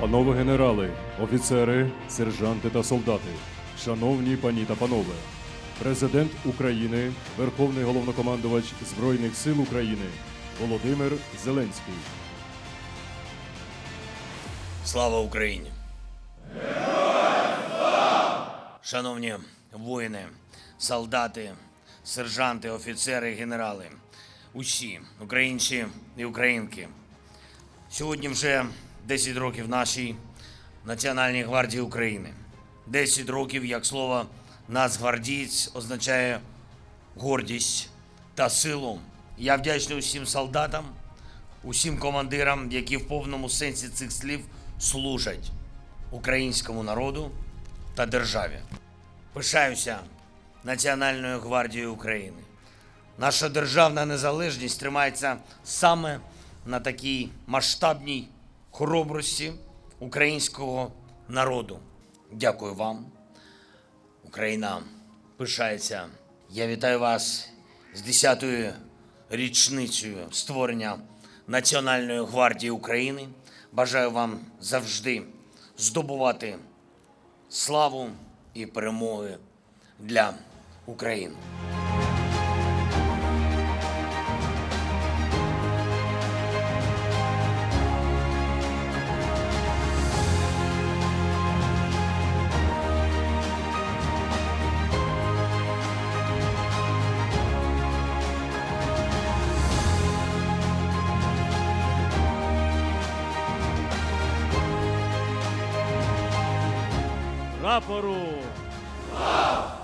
Панове генерали, офіцери, сержанти та солдати, шановні пані та панове, президент України, Верховний головнокомандувач Збройних сил України Володимир Зеленський. Слава Україні! Шановні воїни, солдати, сержанти, офіцери, генерали, усі українці і українки. Сьогодні вже 10 років нашій Національній гвардії України. 10 років, як слово Нацгвардієць означає гордість та силу. Я вдячний усім солдатам, усім командирам, які в повному сенсі цих слів служать українському народу та державі. Пишаюся Національною гвардією України. Наша державна незалежність тримається саме на такій масштабній хоробрості українського народу. Дякую вам. Україна пишається. Я вітаю вас з 10-ю річницею створення Національної гвардії України. Бажаю вам завжди здобувати славу і перемоги для України. прапору. Слава!